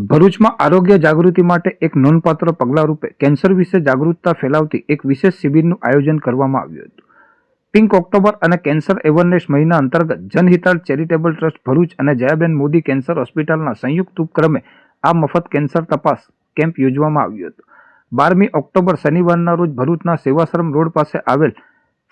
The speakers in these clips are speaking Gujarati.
ભરૂચમાં આરોગ્ય જાગૃતિ માટે એક નોંધપાત્ર પગલા રૂપે કેન્સર વિશે જાગૃતતા ફેલાવતી એક વિશેષ શિબિરનું આયોજન કરવામાં આવ્યું હતું. પિંક ઓક્ટોબર અને કેન્સર એવરનેસ મહિના અંતર્ગત જનહિતાળ ચેરિટેબલ ટ્રસ્ટ ભરૂચ અને જયાબેન મોદી કેન્સર હોસ્પિટલના સંયુક્ત ઉપક્રમે આ મફત કેન્સર તપાસ કેમ્પ યોજવામાં આવ્યો હતો. બારમી ઓક્ટોબર શનિવારના રોજ ભરૂચના સેવાશ્રમ રોડ પાસે આવેલ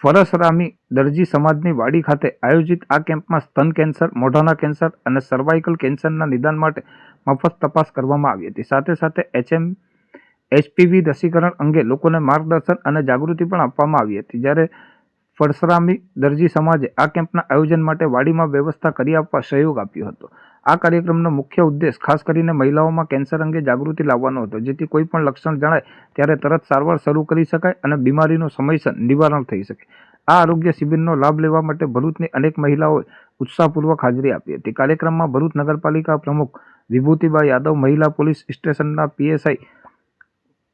ફરસરામી દરજી સમાજની વાડી ખાતે આયોજિત આ કેમ્પમાં સ્તન કેન્સર, મોઢાના કેન્સર અને સર્વાઇકલ કેન્સરના નિદાન માટે મફત તપાસ કરવામાં આવી હતી. સાથે સાથે એચએમ, એચપીવી રસીકરણ અંગે લોકોને માર્ગદર્શન અને જાગૃતિ પણ આપવામાં આવી હતી. જ્યારે ફરસરામી દરજી સમાજે આ કેમ્પના આયોજન માટે વાડીમાં વ્યવસ્થા કરી આપવા સહયોગ આપ્યો હતો. આ કાર્યક્રમનો મુખ્ય ઉદ્દેશ ખાસ કરીને મહિલાઓમાં કેન્સર અંગે જાગૃતિ લાવવાનો હતો, જેથી કોઈ પણ લક્ષણ જણાય ત્યારે તરત સારવાર શરૂ કરી શકાય અને બીમારીનું સમયસર નિવારણ થઈ શકે. આ આરોગ્ય શિબિરનો લાભ લેવા માટે ભરૂચની અનેક મહિલાઓએ ઉત્સાહપૂર્વક હાજરી આપી હતી. કાર્યક્રમમાં ભરૂચ નગરપાલિકા પ્રમુખ વિભૂતિબા યાદવ, મહિલા પોલીસ સ્ટેશનના પીએસઆઈ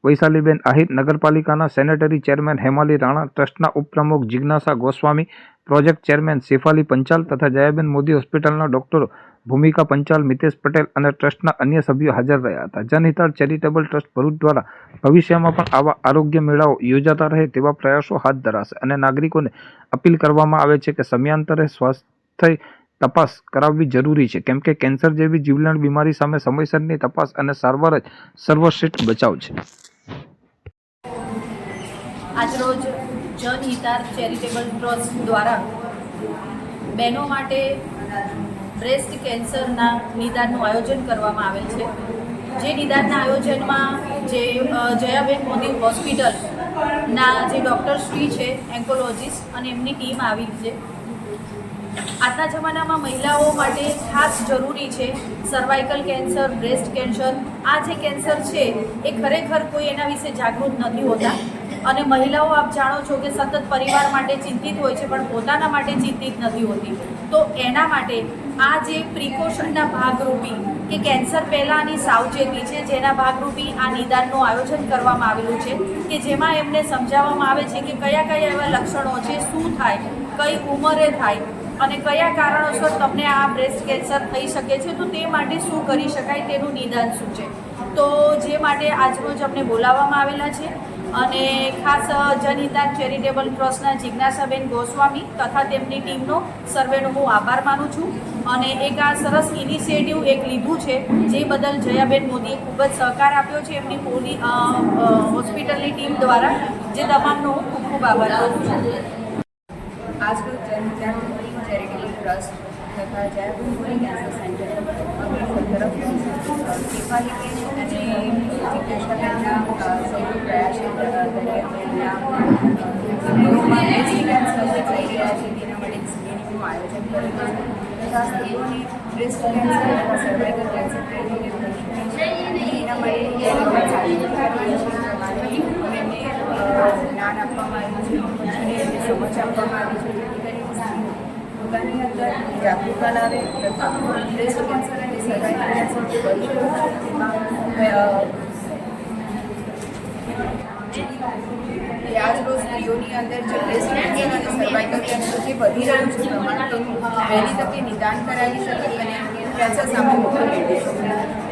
વૈશાલીબેન આહિર, નગરપાલિકાના સેનેટરી ચેરમેન હેમાલી રાણા, ટ્રસ્ટના ઉપપ્રમુખ જિજ્ઞાસા ગોસ્વામી, પ્રોજેક્ટ ચેરમેન શેફાલી પંચાલ તથા જયાબેન મોદી હોસ્પિટલના ડોક્ટરો ભૂમિકા પંચાલ, મિતેશ પટેલ અને ટ્રસ્ટના અન્ય સભ્યો હાજર રહ્યા હતા. જનહિતાળ ચેરિટેબલ ટ્રસ્ટ ભરૂચ દ્વારા ભવિષ્યમાં પણ આવા આરોગ્ય મેળાઓ યોજાતા રહે તેવા પ્રયાસો હાથ ધરાશે અને નાગરિકોને અપીલ કરવામાં આવે છે કે સમયાંતરે સ્વાસ્થ્ય તપાસ કરાવવી જરૂરી છે, કેમ કે કેન્સર જેવી જીવલેણ બીમારી સામે સમયસરની તપાસ અને સારવાર જ સર્વશ્રેષ્ઠ બચાવ છે. આજરોજ જનહિતાર ચેરિટેબલ ટ્રસ્ટ દ્વારા બહેનો માટે બ્રેસ્ટ કેન્સરના નિદાનનું આયોજન કરવામાં આવેલ છે. જે નિદાનના આયોજનમાં જે જયાબેન મોદી હોસ્પિટલના જે ડૉક્ટર શ્રી છે, એન્કોલોજીસ્ટ અને એમની ટીમ આવી છે. આજના જમાનામાં મહિલાઓ માટે ખાસ જરૂરી છે સર્વાઇકલ કેન્સર, બ્રેસ્ટ કેન્સર. આ જે કેન્સર છે, એ ખરેખર કોઈ એના વિશે જાગૃત નથી હોતા. અને મહિલાઓ આપ જાણો છો કે સતત પરિવાર માટે ચિંતિત હોય છે, પણ પોતાના માટે ચિંતિત નથી હોતી. તો એના માટે આ જે પ્રિકોશનના ભાગરૂપી કે કેન્સર પહેલાંની સાવચેતી છે, જેના ભાગરૂપી આ નિદાનનું આયોજન કરવામાં આવેલું છે, કે જેમાં એમને સમજાવવામાં આવે છે કે કયા કયા એવા લક્ષણો છે, શું થાય, કઈ ઉંમરે થાય અને કયા કારણોસર તમને આ બ્રેસ્ટ કેન્સર થઈ શકે છે, તો તે માટે શું કરી શકાય તેનું નિદાન શું છે તો જે માટે આજરોજ અમને બોલાવવામાં આવેલા છે અને ખાસ જનિતા ચેરિટેબલ ટ્રસ્ટના જિજ્ઞાસાબેન ગોસ્વામી તથા તેમની ટીમનો સર્વેનો હું આભાર માનું છું અને એક આ સરસ ઇનિશિયેટિવ એક લીધું છે જે બદલ જયાબેન મોદીએ ખૂબ જ સહકાર આપ્યો છે એમની અ, હોસ્પિટલની ટીમ દ્વારા જે તમામનો હું ખૂબ ખૂબ આભાર માનું છું આજરોજ જનહિતાન ચેરિટેબલ ટ્રસ્ટ તથા જયપુર કેન્સર સેન્ટર તરફ અને શિબિરનું આયોજન કરેલું છે તથા સ્ત્રીઓને બ્રેસ્ટ કેન્સર તથા સર્વાઇકલ કેન્સર કઈ રીતે થઈ શકે છે એના માટે જાગૃતિ કરવાની છે પ્રમાણે એમને અ, જ્ઞાન આપવામાં આવ્યું છે અને એમને સમજ આપવામાં આવી છે જેથી કરીને સ્ત્રીઓ પોતાની અંદર જાગૃતતા લાવે તથા બ્રેસ્ટ કેન્સર અને સર્વાઇકલ કેન્સર જે બની રહ્યું છે તેમાં અ, એ આજ રોજ સ્ત્રીઓની અંદર જે બ્રેસ્ટ કેન્સર અને સર્વાઇકલ કેન્સર જે વધી રહ્યું છે પ્રમાણ, તેનું વહેલી તકે નિદાન કરાવી શકે અને કેન્સર સામે મોકલી શકે.